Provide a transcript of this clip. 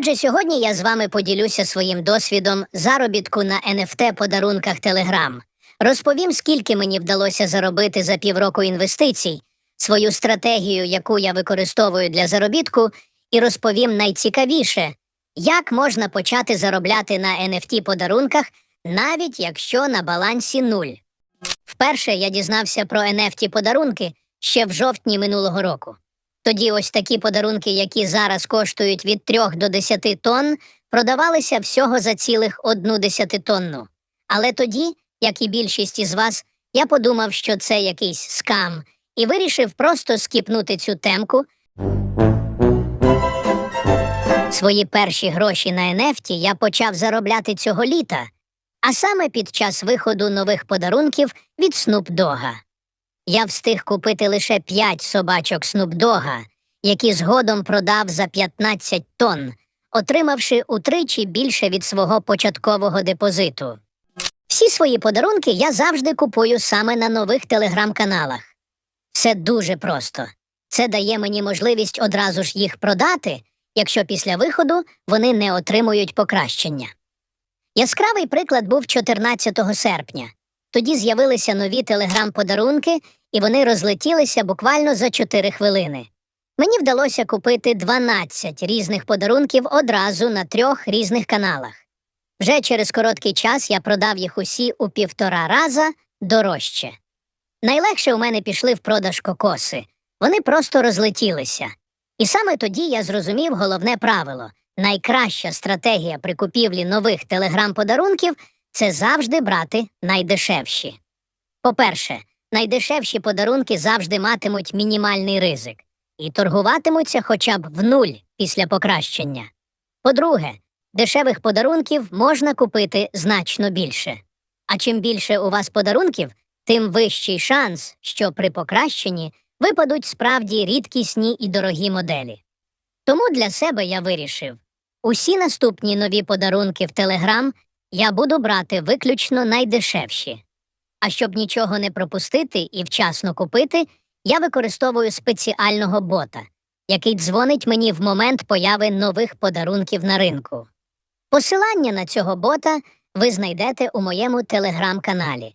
Отже, сьогодні я з вами поділюся своїм досвідом заробітку на NFT подарунках Telegram. Розповім, скільки мені вдалося заробити за півроку інвестицій, свою стратегію, яку я використовую для заробітку, і розповім найцікавіше, як можна почати заробляти на NFT подарунках, навіть якщо на балансі нуль. Вперше я дізнався про NFT подарунки ще в жовтні минулого року. Тоді ось такі подарунки, які зараз коштують від 3 до 10 тонн, продавалися всього за цілих одну десятитонну. Але тоді, як і більшість із вас, я подумав, що це якийсь скам, і вирішив просто скіпнути цю темку. Свої перші гроші на NFT я почав заробляти цього літа, а саме під час виходу нових подарунків від Dogga. Я встиг купити лише 5 собачок Dogga, які згодом продав за 15 тонн, отримавши утричі більше від свого початкового депозиту. Всі свої подарунки я завжди купую саме на нових телеграм-каналах. Все дуже просто. Це дає мені можливість одразу ж їх продати, якщо після виходу вони не отримують покращення. Яскравий приклад був 14 серпня. Тоді з'явилися нові телеграм-подарунки, і вони розлетілися буквально за 4 хвилини. Мені вдалося купити 12 різних подарунків одразу на трьох різних каналах. Вже через короткий час я продав їх усі у півтора раза дорожче. Найлегше у мене пішли в продаж кокоси. Вони просто розлетілися. І саме тоді я зрозумів головне правило найкраща стратегія при купівлі нових телеграм-подарунків це завжди брати найдешевші. По-перше, найдешевші подарунки завжди матимуть мінімальний ризик і торгуватимуться хоча б в нуль після покращення. По-друге, дешевих подарунків можна купити значно більше. А чим більше у вас подарунків, тим вищий шанс, що при покращенні випадуть справді рідкісні і дорогі моделі. Тому для себе я вирішив усі наступні нові подарунки в Телеграм я буду брати виключно найдешевші. А щоб нічого не пропустити і вчасно купити, я використовую спеціального бота, який дзвонить мені в момент появи нових подарунків на ринку. Посилання на цього бота ви знайдете у моєму телеграм-каналі.